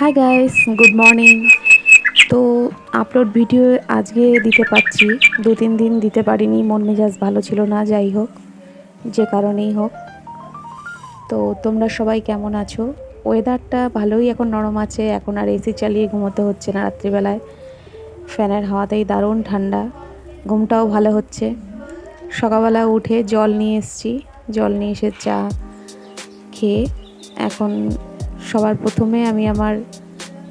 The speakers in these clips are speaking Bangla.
হাই গাইস গুড মর্নিং তো আপলোড ভিডিও আজকে দিতে পারছি। দু তিন দিন দিতে পারিনি, মন মেজাজ ভালো ছিল না, যাই হোক, যে কারণেই হোক। তো তোমরা সবাই কেমন আছো? ওয়েদারটা ভালোই এখন নরম আছে, এখন আর এসি চালিয়ে ঘুমোতে হচ্ছে না রাত্রিবেলায়। ফ্যানের হাওয়াতেই দারুণ ঠান্ডা, ঘুমটাও ভালো হচ্ছে। সকালবেলা উঠে জল নিয়ে এসেছি, জল নিয়ে এসে চা খেয়ে এখন সবার প্রথমে আমি আমার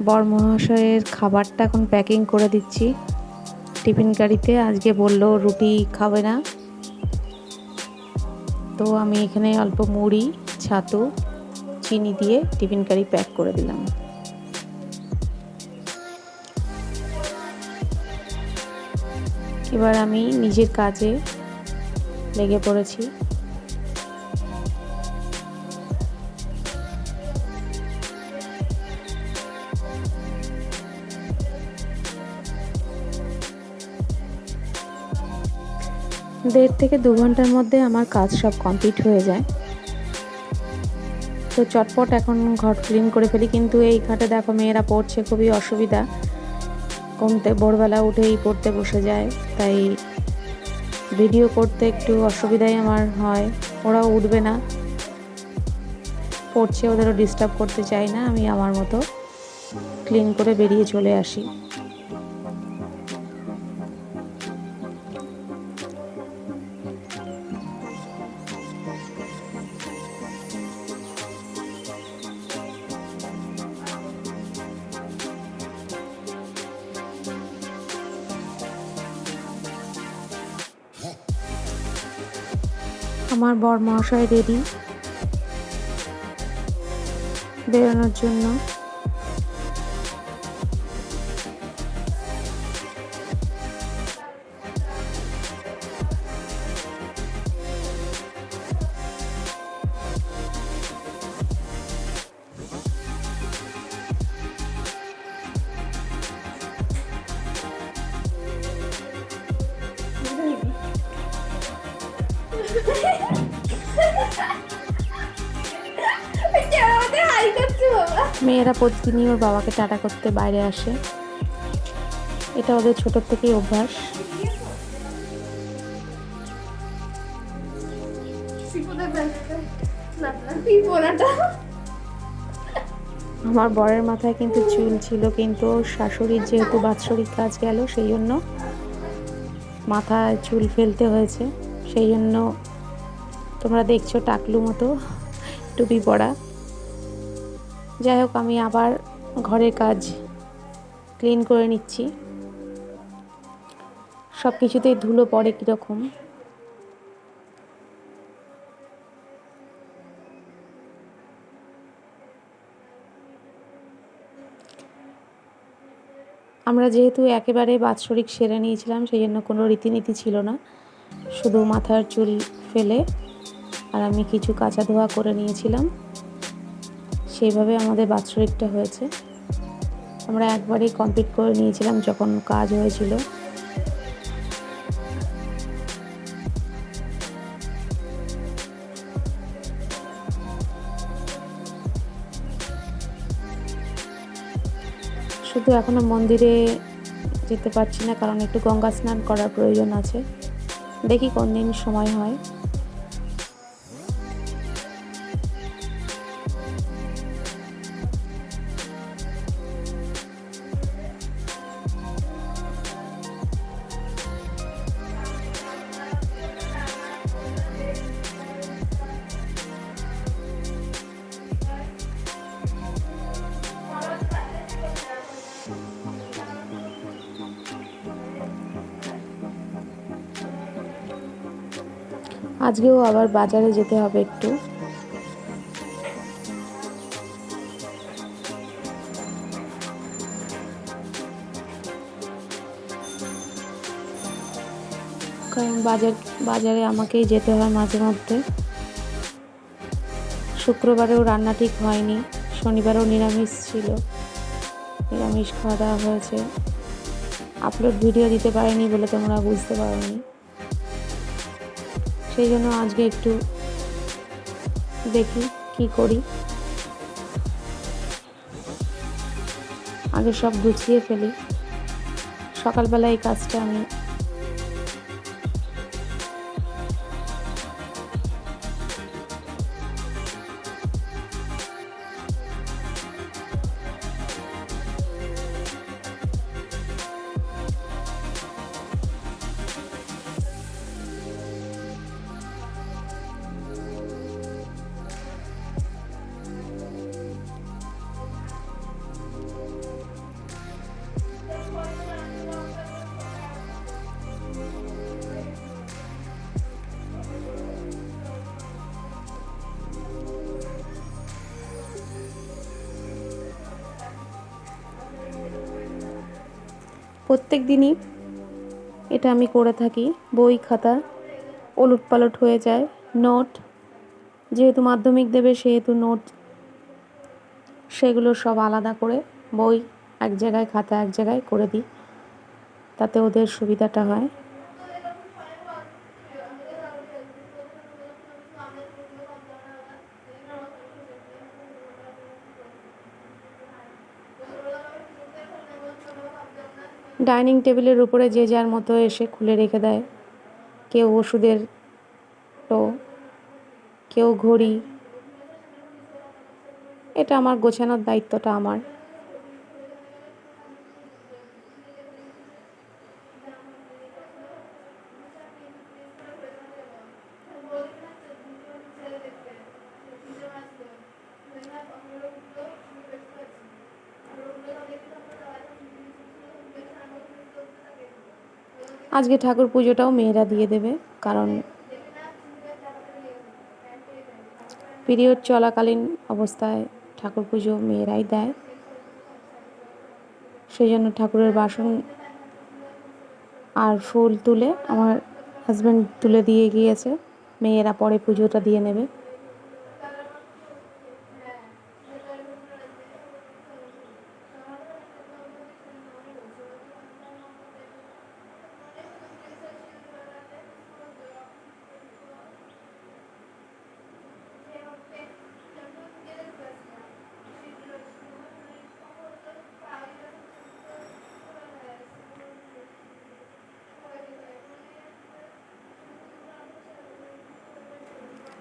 বর মহাশয়ের খাবারটা এখন প্যাকিং করে দিচ্ছি। টিফিন গাড়িতে, আজকে বলল রুটি খাবে না। তো আমি এখানে অল্প মুড়ি, ছাতু, চিনি দিয়ে টিফিন গাড়ি প্যাক করে দিলাম। এবার আমি নিজের কাজে লেগে পড়েছি। দেড় থেকে দু ঘণ্টার মধ্যে আমার কাজ সব কমপ্লিট হয়ে যায়। তো চটপট এখন ঘর ক্লিন করে ফেলি, কিন্তু এই ঘাটে দেখো মেয়েরা পড়ছে, খুবই অসুবিধা। কমতে ভোরবেলা উঠেই পড়তে বসে যায়, তাই ভিডিও করতে একটু অসুবিধাই আমার হয়, ওরাও উঠবে না। পড়ছে, ওদেরও ডিস্টার্ব করতে চাই না, আমি আমার মতো ক্লিন করে বেরিয়ে চলে আসি। আমার বর মহাশয় রেডি। বেরোনোর জন্য। মেয়েরা প্রতিদিনই ওর বাবাকে টাটা করতে বাইরে আসে। এটা ওদের ছোটোর থেকেই অভ্যাস। আমার বরের মাথায় কিন্তু চুল ছিল কিন্তু শাশুড়ির যেহেতু বাৎসরিক কাজ গেল সেই জন্য মাথায় চুল ফেলতে হয়েছে। সেই জন্য তোমরা দেখছ টাকলু মতো টুপি পরা। যাই হোক, আমি আবার ঘরের কাজ ক্লিন করে নিচ্ছি। সব কিছুতেই ধুলো পড়ে কীরকম। আমরা যেহেতু একেবারে বাৎসরিক সেরে নিয়েছিলাম সেই জন্য কোনো রীতিনীতি ছিল না। শুধু মাথার চুল ফেলে আর আমি কিছু কাঁচা ধোয়া করে নিয়েছিলাম। সেইভাবে আমাদের বাৎসরিকটা হয়েছে। আমরা একবারেই কমপ্লিট করে নিয়েছিলাম যখন কাজ হয়েছিল। শুধু এখনও মন্দিরে যেতে পারছি না, কারণ একটু গঙ্গা স্নান করার প্রয়োজন আছে। দেখি কোন দিন সময় হয়। আজকেও আবার বাজারে যেতে হবে একটু। কারণ বাজার, বাজারে আমাকেই যেতে হয় মাঝে মধ্যে। শুক্রবারেও রান্না ঠিক হয়নি, শনিবারেও নিরামিষ ছিল। নিরামিষ খাওয়া দাওয়া হয়েছে। আপলোড ভিডিও দিতে পারিনি বলে তোমরা বুঝতে পারোনি। সেই জন্য আজকে একটু দেখি কি করি। আগে সব গুছিয়ে ফেলি। সকালবেলা এই কাজটা আমি প্রত্যেক দিনই এটা আমি করে থাকি। বই, খাতা, ওলট পালট হয়ে যায়। নোট, যেহেতু মাধ্যমিক দেবে, সেহেতু নোট, সেগুলো সব আলাদা করে বই এক জায়গায়, খাতা এক জায়গায় করে দিই। তাতে ওদের সুবিধাটা হয়। ডাইনিং টেবিলের উপরে যে যার মতো এসে খুলে রেখে দেয়। কেউ ওষুধের টো, কেউ ঘড়ি। এটা আমার গোছানোর দায়িত্বটা আমার। আজকে ঠাকুর পুজোটাও মেয়েরা দিয়ে দেবে, কারণ পিরিয়ড চলাকালীন অবস্থায় ঠাকুর পুজো মেয়েরাই দেয়। সেই জন্য ঠাকুরের বাসন আর ফুল তুলে আমার হাজব্যান্ড তুলে দিয়ে গিয়েছে, মেয়েরা পরে পুজোটা দিয়ে নেবে।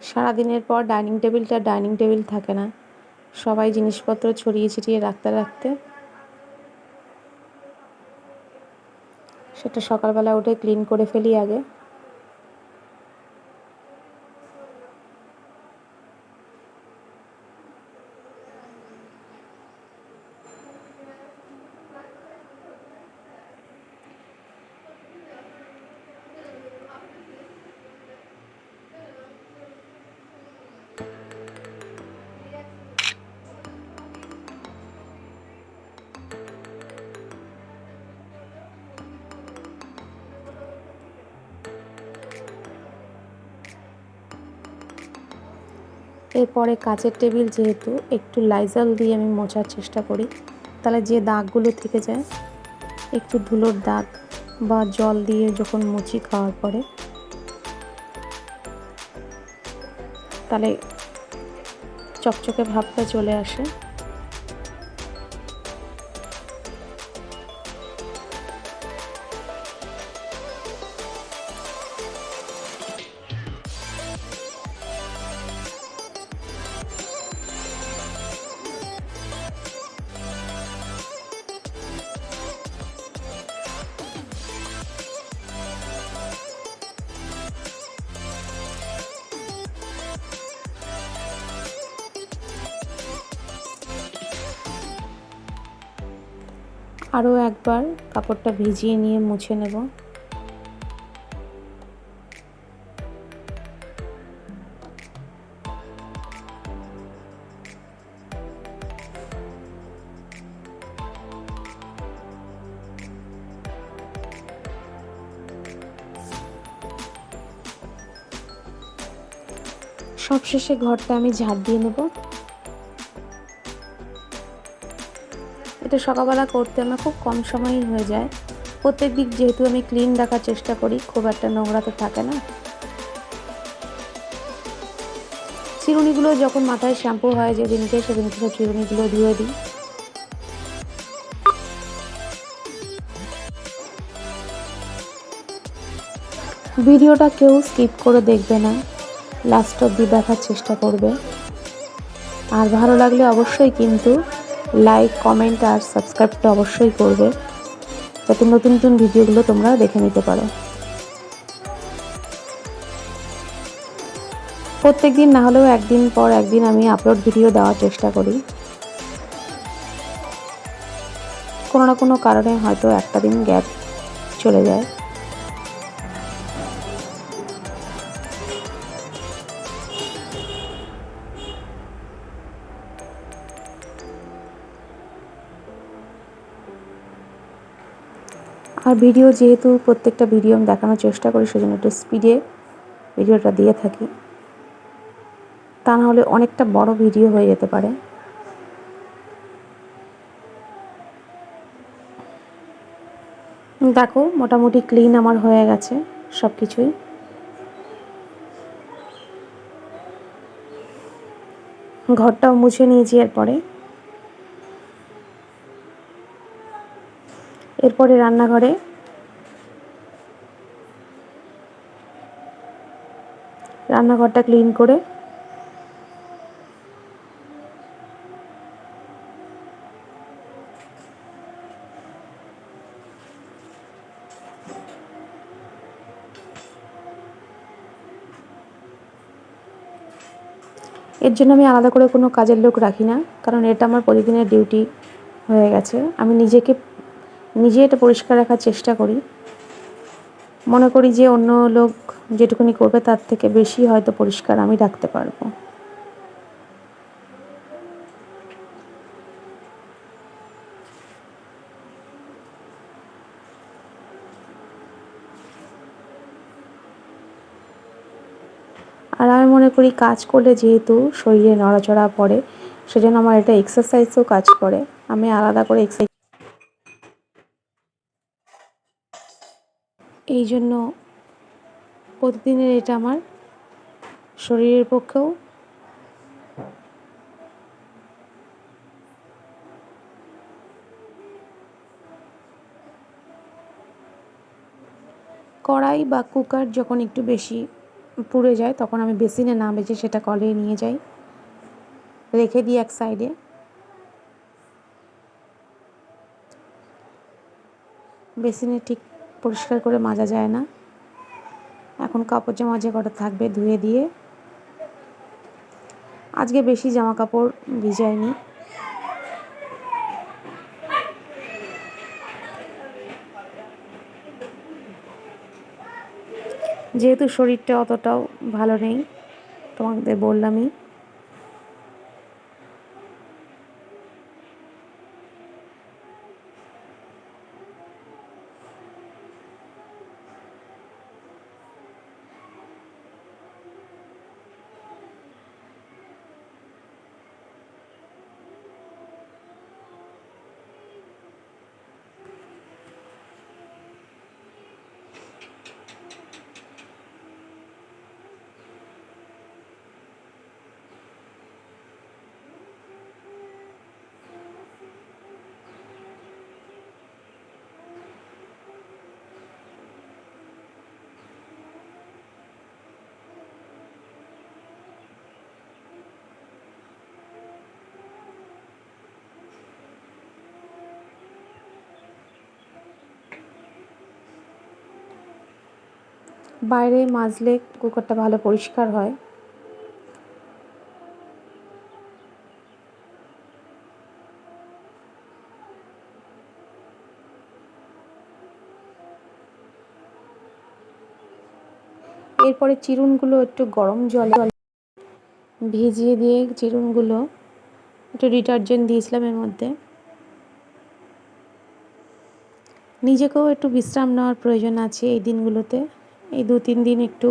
সারাদিনের পর ডাইনিং টেবিলটা ডাইনিং টেবিল থাকে না। সবাই জিনিসপত্র ছড়িয়ে ছিটিয়ে রাখতে রাখতে সেটা সকালবেলা উঠে ক্লিন করে ফেলি আগে। এরপরে কাঁচের টেবিল যেহেতু, একটু লাইজাল দিয়ে আমি মোছার চেষ্টা করি। তাহলে যে দাগগুলো থেকে যায়, একটু ধুলোর দাগ বা জল দিয়ে যখন মুচি খাওয়ার পরে, তাহলে চকচকে ভাবটা চলে আসে। আরও একবার কাপড়টা ভিজিয়ে নিয়ে মুছে নেব। সবশেষে ঘরটা আমি ঝাড় দিয়ে নেব। তো সকালবেলা করতে আমার খুব কম সময়ই হয়ে যায়। প্রত্যেক দিক যেহেতু আমি ক্লিন রাখার চেষ্টা করি, খুব একটা নোংরা তো থাকে না। চিরুনিগুলো যখন মাথায় শ্যাম্পু হয় যেদিনকে সেদিনকে সব চিরুনিগুলো ধুয়ে দিই। ভিডিওটা কেউ স্কিপ করে দেখবে না। লাস্ট অব্দি দেখার চেষ্টা করবে। আর ভালো লাগলে অবশ্যই কিন্তু লাইক কমেন্ট আর সাবস্ক্রাইবটা অবশ্যই করবে। যাতে নতুন নতুন ভিডিওগুলো তোমরা দেখে নিতে পারো। প্রত্যেক দিন না হলেও একদিন পর একদিন আমি আপলোড ভিডিও দেওয়ার চেষ্টা করি। কোনো না কোনো কারণে হয়তো একটা দিন গ্যাপ চলে যায়। আর ভিডিও যেহেতু প্রত্যেকটা ভিডিও আমি দেখানোর চেষ্টা করি, সেজন্য একটু স্পিডে ভিডিওটা দিয়ে থাকি। তা হলে অনেকটা বড় ভিডিও হয়ে যেতে পারে। দেখো, মোটামুটি ক্লিন আমার হয়ে গেছে সব কিছুই ঘরটাও মুছে নিয়েছি এরপরে। এরপরে রান্নাঘরে রান্নাঘরটা ক্লিন করে এর জন্য আমি আলাদা করে কোনো কাজের লোক রাখি না, কারণ এটা আমার প্রতিদিনের ডিউটি হয়ে গেছে। আমি নিজেকে নিজে এটা পরিষ্কার রাখার চেষ্টা করি। মনে করি যে অন্য লোক যেটুকুনি করবে তার থেকে বেশি হয়তো পরিষ্কার আমি রাখতে পারব। আর আমি মনে করি কাজ করলে যেহেতু শরীরে নড়াচড়া পড়ে, সেজন্য আমার এটা এক্সারসাইজও কাজ করে। আমি আলাদা করে এক্সারসাইজ এই জন্য প্রতিদিনের এটা আমার শরীরের পক্ষেও কড়াই বা কুকার যখন একটু বেশি পুড়ে যায়, তখন আমি বেসিনে না বেজে সেটা কলে নিয়ে যাই। রেখে দিই এক সাইডে বেসিনে ঠিক পরিষ্কার করে মাজা যায় না। এখন কাপড় জামা যে কটা থাকবে ধুয়ে দিয়ে। আজকে বেশি জামা কাপড় ভিজায়নি যেহেতু শরীরটা অতটাও ভালো নেই, তোমাদের বললামই। বাইরে মাজলে কুকারটা ভালো পরিষ্কার হয়। এরপরে চিরুনগুলো একটু গরম জলে ভিজিয়ে দিয়ে চিরুনগুলো একটু ডিটারজেন্ট দিয়েছিলাম এর মধ্যে। নিজেকেও একটু বিশ্রাম নেওয়ার প্রয়োজন আছে এই দিনগুলোতে। এই দু তিন দিন একটু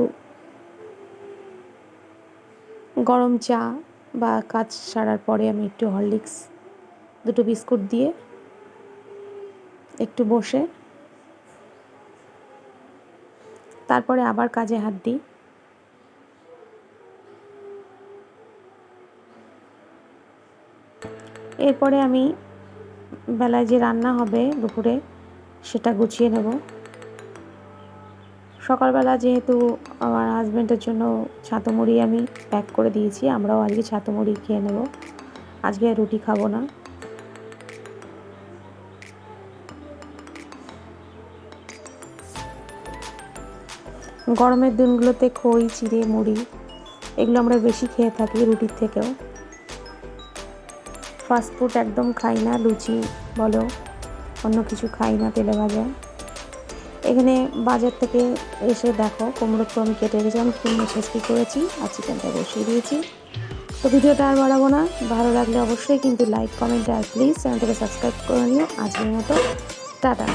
গরম চা বা কাজ সারার পরে আমি একটু হরলিক্স, দুটো বিস্কুট দিয়ে একটু বসে। তারপরে আবার কাজে হাত দিই। এরপরে আমি বেলায় যে রান্না হবে দুপুরে সেটা গুছিয়ে নেব। সকালবেলা যেহেতু আমার হাজব্যান্ডের জন্য ছাতু মুড়ি আমি প্যাক করে দিয়েছি, আমরাও আজকে ছাতু মুড়ি খেয়ে নেব। আজকে রুটি খাব না। গরমের দিনগুলোতে খই, চিড়ে, মুড়ি, এগুলো আমরা বেশি খেয়ে থাকি রুটির থেকেও। ফাস্টফুড একদম খাই না, লুচি বলো, অন্য কিছু খাই না তেলে ভাজা এখানে বাজার থেকে এসে দেখো কুমড়ো আমি কেটে রেখেছিলাম কুমড়ো ছেঁচকি করেছি? আর চিকেনটা বসিয়ে দিয়েছি। তো ভিডিওটা আর বাড়াবো না, ভালো লাগলে অবশ্যই কিন্তু লাইক, কমেন্ট আর প্লিজ চ্যানেলটাকে সাবস্ক্রাইব করে নিও। আজকের মতো, টাটা।